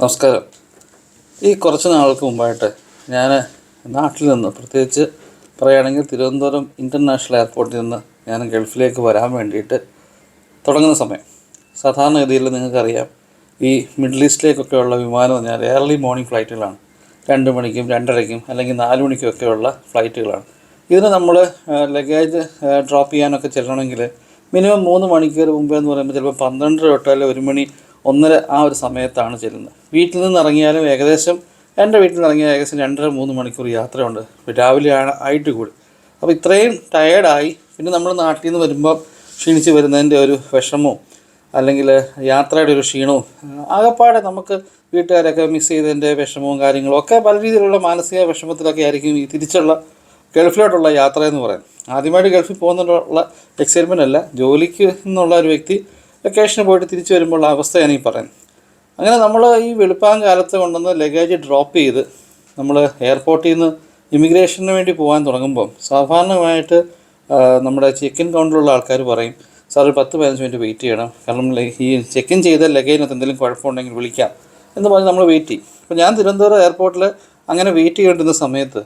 നമസ്കാരം. ഈ കുറച്ച് നാൾക്ക് മുമ്പായിട്ട് ഞാൻ നാട്ടിൽ നിന്ന് പ്രത്യേകിച്ച് പറയുകയാണെങ്കിൽ തിരുവനന്തപുരം ഇന്റർനാഷണൽ എയർപോർട്ടിൽ നിന്ന് ഞാൻ ഗൾഫിലേക്ക് വരാൻ വേണ്ടിയിട്ട് തുടങ്ങുന്ന സമയം. സാധാരണഗതിയിൽ നിങ്ങൾക്കറിയാം ഈ മിഡിൽ ഈസ്റ്റിലേക്കൊക്കെയുള്ള വിമാനം എന്ന് പറഞ്ഞാൽ ഏർലി മോർണിംഗ് ഫ്ലൈറ്റുകളാണ് രണ്ട് മണിക്കും രണ്ടരയ്ക്കും അല്ലെങ്കിൽ നാല് മണിക്കുമൊക്കെയുള്ള ഫ്ലൈറ്റുകളാണ് ഇതിന് നമ്മൾ ലഗേജ് ഡ്രോപ്പ് ചെയ്യാനൊക്കെ ചെല്ലണമെങ്കിൽ മിനിമം മൂന്ന് മണിക്കൂർ മുമ്പേ എന്ന് പറയുമ്പോൾ ചിലപ്പോൾ പന്ത്രണ്ടര തൊട്ട് ഒരു മണി ഒന്നര ആ ഒരു സമയത്താണ് ചെല്ലുന്നത്. വീട്ടിൽ നിന്ന് ഇറങ്ങിയാലും ഏകദേശം എന്റെ വീട്ടിൽ നിന്ന് ഇറങ്ങിയാൽ ഏകദേശം രണ്ടര മൂന്ന് മണിക്കൂർ യാത്രയുണ്ട്. രാവിലെ ആയിട്ട് കൂടി. അപ്പോൾ ഇത്രയും ടയേർഡായി പിന്നെ നമ്മൾ നാട്ടിൽ നിന്ന് വരുമ്പോൾ ക്ഷീണിച്ച് വരുന്നതിന്റെ ഒരു വിഷമവും അല്ലെങ്കിൽ യാത്രയുടെ ഒരു ക്ഷീണവും ആകെപ്പാടെ നമുക്ക് വീട്ടുകാരൊക്കെ മിസ് ചെയ്തതിന്റെ വിഷമവും കാര്യങ്ങളും ഒക്കെ പല രീതിയിലുള്ള മാനസിക വിഷമത്തിലൊക്കെ ആയിരിക്കും ഈ തിരിച്ചുള്ള ഗൾഫിലോട്ടുള്ള യാത്ര എന്ന് പറയുന്നത്. ആദ്യമായിട്ട് ഗൾഫിൽ പോകുന്നതിനുള്ള എക്സൈറ്റ്മെന്റ് അല്ല. ജോലിക്ക് എന്നുള്ള ഒരു വ്യക്തി വെക്കേഷന് പോയിട്ട് തിരിച്ചു വരുമ്പോൾ അവസ്ഥയാണ് ഈ പറയുന്നത്. അങ്ങനെ നമ്മൾ ഈ വെളുപ്പാൻ കാലത്ത് കൊണ്ടുവന്ന് ലഗേജ് ഡ്രോപ്പ് ചെയ്ത് നമ്മൾ എയർപോർട്ടിൽ നിന്ന് ഇമിഗ്രേഷന് വേണ്ടി പോകാൻ തുടങ്ങുമ്പോൾ സാധാരണമായിട്ട് നമ്മുടെ ചെക്ക് ഇൻ കൗണ്ടറിലുള്ള ആൾക്കാർ പറയും സാർ ഒരു പത്ത് പതിനഞ്ച് മിനിറ്റ് വെയിറ്റ് ചെയ്യണം. കാരണം ഈ ചെക്ക് ഇൻ ചെയ്ത ലഗേജിനകത്ത് എന്തെങ്കിലും കുഴപ്പമുണ്ടെങ്കിൽ വിളിക്കാം. എന്ന് പറഞ്ഞ് നമ്മൾ വെയിറ്റ് ചെയ്യും. അപ്പോൾ ഞാൻ തിരുവനന്തപുരം എയർപോർട്ടിൽ അങ്ങനെ വെയിറ്റ് ചെയ്തുകൊണ്ടിരുന്ന സമയത്ത്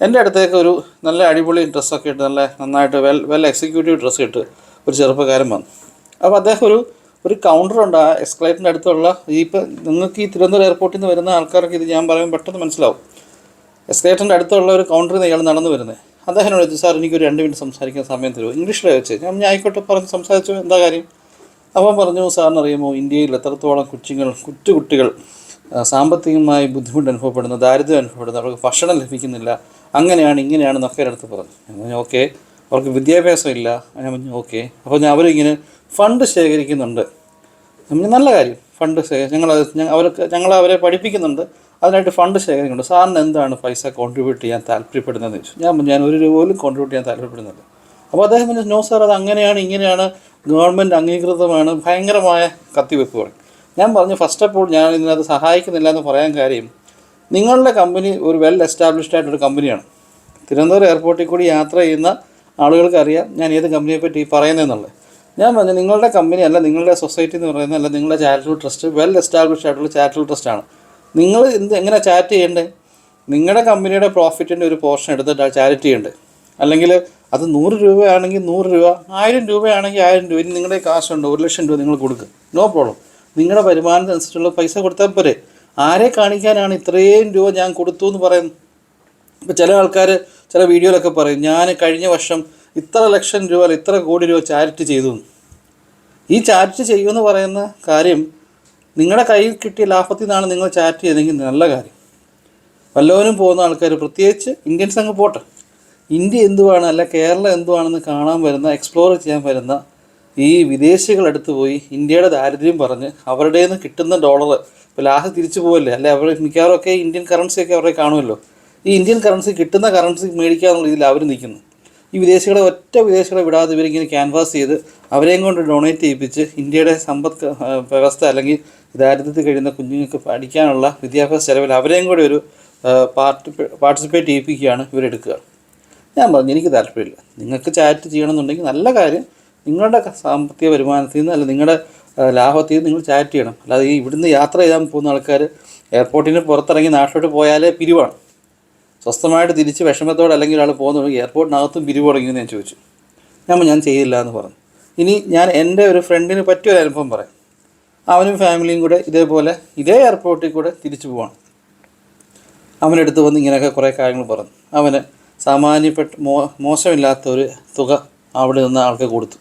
എന്റെ അടുത്തേക്ക് ഒരു നല്ല അടിപൊളി ഡ്രസ്സൊക്കെ ഇട്ട് നല്ല നന്നായിട്ട് വെൽ വെൽ എക്സിക്യൂട്ടീവ് ഡ്രസ്സ് ഇട്ട് ഒരു ചെറുപ്പക്കാരൻ വന്നു. അപ്പോൾ അദ്ദേഹം ഒരു ഒരു കൗണ്ടറുണ്ട് ആ എസ്കലേറ്ററിന്റെ അടുത്തുള്ള ഈ ഇപ്പം നിങ്ങൾക്ക് ഈ തിരുവനന്തപുരം എയർപോർട്ടിൽ നിന്ന് വരുന്ന ആൾക്കാർക്ക് ഇത് ഞാൻ പറയുമ്പോൾ പെട്ടെന്ന് മനസ്സിലാവും. എസ്കലേറ്ററിന്റെ അടുത്തുള്ള ഒരു കൗണ്ടറിൽ നിന്ന് ഇയാൾ നടന്നു വരുന്നത് അദ്ദേഹം വിളിച്ചു സാർ എനിക്കൊരു രണ്ട് മിനിറ്റ് സംസാരിക്കാൻ സമയം തരുമോ? ഇംഗ്ലീഷിൽ വെച്ച് ഞാൻ ആയിക്കോട്ടെ പറഞ്ഞ് സംസാരിച്ചു. എന്താ കാര്യം? അവൻ പറഞ്ഞു സാറിന് അറിയുമോ? ഇന്ത്യയിൽ എത്രത്തോളം കുച്ചുങ്ങൾ കുറ്റുകുട്ടികൾ സാമ്പത്തികമായി ബുദ്ധിമുട്ട് അനുഭവപ്പെടുന്നു ദാരിദ്ര്യം അനുഭവപ്പെടുന്നു അവർക്ക് ഭക്ഷണം ലഭിക്കുന്നില്ല അങ്ങനെയാണ് ഇങ്ങനെയാണെന്നൊക്കെ എന്റെ അടുത്ത് പറഞ്ഞു. ഞാൻ ഓക്കെ. അവർക്ക് വിദ്യാഭ്യാസം ഇല്ല ഞാൻ പറഞ്ഞു ഓക്കെ. അപ്പോൾ ഞാൻ അവരിങ്ങനെ ഫണ്ട് ശേഖരിക്കുന്നുണ്ട്. നല്ല കാര്യം ഫണ്ട് ശേഖരി ഞങ്ങൾ അവർക്ക് ഞങ്ങൾ അവരെ പഠിപ്പിക്കുന്നുണ്ട്. അതിനായിട്ട് ഫണ്ട് ശേഖരിക്കുന്നുണ്ട്. സാറിന് എന്താണ് പൈസ കോൺട്രിബ്യൂട്ട് ചെയ്യാൻ താല്പര്യപ്പെടുന്നതെന്ന് ചോദിച്ചു? ഞാൻ ഞാൻ ഒരു രൂപ പോലും കോൺട്രിബ്യൂട്ട് ചെയ്യാൻ താല്പര്യപ്പെടുന്നില്ല. അപ്പോൾ അദ്ദേഹം പറഞ്ഞു നോ സാർ അത് അങ്ങനെയാണ് ഇങ്ങനെയാണ്. ഗവൺമെന്റ് അംഗീകൃതമാണ്. ഭയങ്കരമായ കത്തിവെപ്പുകൾ ഞാൻ പറഞ്ഞു ഫസ്റ്റ് ഓഫ് ഓൾ ഞാൻ ഇതിനകത്ത് സഹായിക്കുന്നില്ല എന്ന് പറയാൻ കാര്യം നിങ്ങളുടെ കമ്പനി ഒരു വെൽ എസ്റ്റാബ്ലിഷ്ഡ് ആയിട്ടൊരു കമ്പനിയാണ്. തിരുവനന്തപുരം എയർപോർട്ടിൽ കൂടി യാത്ര ചെയ്യുന്ന ആളുകൾക്ക് അറിയാം ഞാൻ ഏത് കമ്പനിയെ പറ്റി പറയുന്നതെന്നുള്ളത്. ഞാൻ പറഞ്ഞു നിങ്ങളുടെ കമ്പനി അല്ല നിങ്ങളുടെ സൊസൈറ്റി എന്ന് പറയുന്നത് അല്ല നിങ്ങളുടെ ചാരിറ്റബിൾ ട്രസ്റ്റ് വെൽ എസ്റ്റാബ്ലിഷ്ഡ് ആയിട്ടുള്ള ചാരിറ്റബിൾ ട്രസ്റ്റാണ് നിങ്ങൾ എന്ത് എങ്ങനെ ചാറ്റ് ചെയ്യേണ്ടത് നിങ്ങളുടെ കമ്പനിയുടെ പ്രോഫിറ്റിന്റെ ഒരു പോർഷൻ എടുത്തിട്ട് ചാരിറ്റി ഉണ്ട് അല്ലെങ്കിൽ അത് നൂറ് രൂപയാണെങ്കിൽ നൂറ് രൂപ ആയിരം രൂപയാണെങ്കിൽ ആയിരം രൂപ ഇനി നിങ്ങളുടെ കാശുണ്ട് ഒരു ലക്ഷം രൂപ നിങ്ങൾ കൊടുക്കുക നോ പ്രോബ്ലം. നിങ്ങളുടെ വരുമാനത്തിനനുസരിച്ചുള്ള പൈസ കൊടുത്താൽ പോരെ. ആരെ കാണിക്കാനാണ് ഇത്രയും രൂപ ഞാൻ കൊടുത്തു എന്ന് പറയുന്നത്? ഇപ്പോൾ ചില ആൾക്കാർ ചില വീഡിയോയിലൊക്കെ പറയും ഞാൻ കഴിഞ്ഞ വർഷം ഇത്ര ലക്ഷം രൂപ ഇത്ര കോടി രൂപ ചാരിറ്റി ചെയ്തു ഈ ചാരിറ്റി ചെയ്യുമെന്ന് പറയുന്ന കാര്യം നിങ്ങളുടെ കയ്യിൽ കിട്ടിയ ലാഭത്തിൽ നിന്നാണ് നിങ്ങൾ ചാരിറ്റി ചെയ്തെങ്കിൽ നല്ല കാര്യം. വല്ലവനും പോകുന്ന ആൾക്കാർ പ്രത്യേകിച്ച് ഇന്ത്യൻസ് അങ്ങ് പോട്ടെ. ഇന്ത്യ എന്തുവാണ് അല്ല കേരളം എന്തുവാണെന്ന് കാണാൻ വരുന്ന എക്സ്പ്ലോർ ചെയ്യാൻ വരുന്ന ഈ വിദേശികളടുത്ത് പോയി ഇന്ത്യയുടെ ദാരിദ്ര്യം പറഞ്ഞ് അവരുടെ നിന്ന് കിട്ടുന്ന ഡോളർ ഇപ്പോൾ ലാസ്റ്റ് തിരിച്ചു പോകല്ലേ അല്ലെ അവർ മിക്കവാറും ഒക്കെ ഇന്ത്യൻ കറൻസിയൊക്കെ അവരെ കാണുമല്ലോ. ഈ ഇന്ത്യൻ കറൻസി കിട്ടുന്ന കറൻസി മേടിക്കുക എന്നുള്ള രീതിയിൽ അവർ നിൽക്കുന്നു. ഈ വിദേശികളെ ഒറ്റ വിദേശികളെ വിടാതെ ഇവരിങ്ങനെ ക്യാൻവാസ് ചെയ്ത് അവരെയും കൊണ്ട് ഡൊണേറ്റ് ചെയ്യിപ്പിച്ച് ഇന്ത്യയുടെ സമ്പദ് വ്യവസ്ഥ അല്ലെങ്കിൽ ദാരിദ്ര്യത്തിൽ കഴിയുന്ന കുഞ്ഞുങ്ങൾക്ക് പഠിക്കാനുള്ള വിദ്യാഭ്യാസ ചെലവിൽ അവരെയും കൂടി ഒരു പാർട്ടി പാർട്ടിസിപ്പേറ്റ് ചെയ്യിപ്പിക്കുകയാണ് ഇവരെടുക്കുക ഞാൻ പറഞ്ഞു എനിക്ക് താല്പര്യമില്ല. നിങ്ങൾക്ക് ചാറ്റ് ചെയ്യണമെന്നുണ്ടെങ്കിൽ നല്ല കാര്യം നിങ്ങളുടെ സാമ്പത്തിക വരുമാനത്തിൽ നിന്ന് അല്ല നിങ്ങളുടെ ലാഭത്തിൽ നിന്ന് നിങ്ങൾ ചാറ്റ് ചെയ്യണം. അല്ലാതെ ഈ ഇവിടുന്ന് യാത്ര ചെയ്യാൻ പോകുന്ന ആൾക്കാർ എയർപോർട്ടിന് പുറത്തിറങ്ങി നാട്ടിലോട്ട് പോയാലേ പിരിവാണ്. സ്വസ്ഥമായിട്ട് തിരിച്ച് വിഷമത്തോടെ അല്ലെങ്കിൽ ഒരാൾ പോകുന്നുണ്ടെങ്കിൽ എയർപോർട്ടിനകത്തും പിരിവ് തുടങ്ങിയെന്ന് ഞാൻ ചോദിച്ചു. ഞാൻ ഞാൻ ചെയ്തില്ല എന്ന് പറഞ്ഞു. ഇനി ഞാൻ എന്റെ ഒരു ഫ്രണ്ടിന് പറ്റിയൊരു അനുഭവം പറയാം. അവനും ഫാമിലിയും കൂടെ ഇതേപോലെ ഇതേ എയർപോർട്ടിൽ കൂടെ തിരിച്ചു പോവാണ്. അവനെടുത്ത് വന്ന് ഇങ്ങനെയൊക്കെ കുറേ കാര്യങ്ങൾ പറഞ്ഞു. അവന് സാമാന്യപ്പെട്ട മോ മോശമില്ലാത്ത ഒരു തുക അവിടെ നിന്ന് ആൾക്ക് കൊടുത്തു.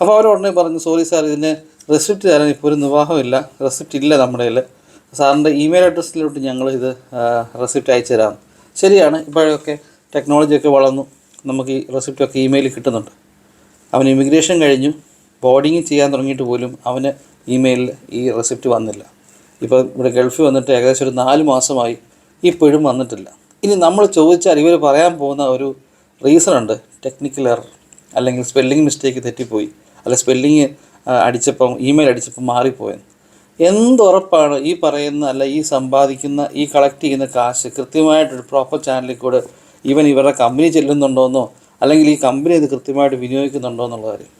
അപ്പോൾ അവർ ഉടനെ പറഞ്ഞു സോറി സാർ ഇതിന് റെസിപ്റ്റ് തരാൻ ഇപ്പോൾ ഒരു നിർവാഹമില്ല. റെസിപ്റ്റ് ഇല്ല നമ്മുടെ കയ്യിൽ. സാറിന്റെ ഇമെയിൽ അഡ്രസ്സിലോട്ട് ഞങ്ങൾ ഇത് റെസിപ്റ്റ് അയച്ചു തരാം ശരിയാണ്. ഇപ്പോഴൊക്കെ ടെക്നോളജിയൊക്കെ വളർന്നു. നമുക്ക് ഈ റെസിപ്റ്റൊക്കെ ഇമെയിലിൽ കിട്ടുന്നുണ്ട്. അവൻ ഇമിഗ്രേഷൻ കഴിഞ്ഞു. ബോർഡിങ് ചെയ്യാൻ തുടങ്ങിയിട്ട് പോലും അവന് ഇമെയിലിൽ ഈ റെസിപ്റ്റ് വന്നില്ല. ഇപ്പോൾ ഇവിടെ ഗൾഫിൽ വന്നിട്ട് ഏകദേശം ഒരു നാല് മാസമായി ഇപ്പോഴും വന്നിട്ടില്ല. ഇനി നമ്മൾ ചോദിച്ചാൽ ഇവർ പറയാൻ പോകുന്ന ഒരു റീസൺ ഉണ്ട്. ടെക്നിക്കൽ എറർ അല്ലെങ്കിൽ സ്പെല്ലിംഗ് മിസ്റ്റേക്ക് തെറ്റിപ്പോയി. അല്ല സ്പെല്ലിങ് അടിച്ചപ്പം ഇമെയിൽ അടിച്ചപ്പം മാറിപ്പോയെന്ന്. എന്തുറപ്പാണ് ഈ പറയുന്ന അല്ല ഈ സമ്പാദിക്കുന്ന ഈ കളക്ട് ചെയ്യുന്ന കാശ് കൃത്യമായിട്ടൊരു പ്രോപ്പർ ചാനലിൽ കൂടെ ഈവൻ ഇവരുടെ കമ്പനി ചെല്ലുന്നുണ്ടോയെന്നോ അല്ലെങ്കിൽ ഈ കമ്പനി ഇത് കൃത്യമായിട്ട് വിനിയോഗിക്കുന്നുണ്ടോ എന്നുള്ള കാര്യം.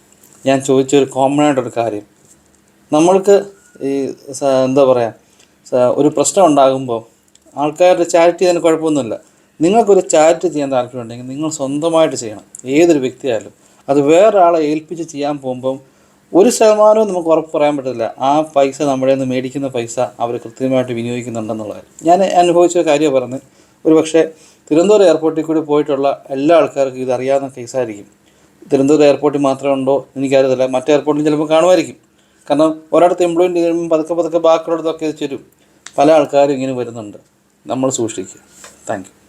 ഞാൻ ചോദിച്ച ഒരു കോമൺ ആയിട്ടൊരു കാര്യം. നമ്മൾക്ക് ഈ എന്താ പറയുക ഒരു പ്രശ്നം ഉണ്ടാകുമ്പോൾ ആൾക്കാരുടെ ചാരിറ്റി അതിന് കുഴപ്പമൊന്നുമില്ല. നിങ്ങൾക്കൊരു ചാരിറ്റി ചെയ്യാൻ താല്പര്യമുണ്ടെങ്കിൽ നിങ്ങൾ സ്വന്തമായിട്ട് ചെയ്യണം. ഏതൊരു വ്യക്തിയായാലും. അത് വേറൊരാളെ ഏൽപ്പിച്ച് ചെയ്യാൻ പോകുമ്പം ഒരു ശതമാനവും നമുക്ക് ഉറപ്പ് പറയാൻ പറ്റില്ല ആ പൈസ നമ്മുടെ നിന്ന് മേടിക്കുന്ന പൈസ അവർ കൃത്യമായിട്ട് വിനിയോഗിക്കുന്നുണ്ടെന്നുള്ളത്. ഞാൻ അനുഭവിച്ച കാര്യം പറഞ്ഞ്. ഒരു പക്ഷേ തിരുവനന്തപുരം എയർപോർട്ടിൽ കൂടി പോയിട്ടുള്ള എല്ലാ ആൾക്കാർക്കും ഇത് അറിയാവുന്ന കേസായിരിക്കും തിരുവനന്തപുരം എയർപോർട്ടിൽ മാത്രമേ ഉണ്ടോ എനിക്കറിയത്തില്ല. മറ്റേ എയർപോർട്ടിൽ ചിലപ്പോൾ കാണുമായിരിക്കും. കാരണം ഒരിടത്ത് എംപ്ലോയിന്റ് കഴിയുമ്പോൾ പതുക്കെ പതുക്കെ ബാക്കിയുള്ളടത്തൊക്കെ ചെരും. പല ആൾക്കാരും ഇങ്ങനെ വരുന്നുണ്ട്. നമ്മൾ സൂക്ഷിക്കുക. താങ്ക്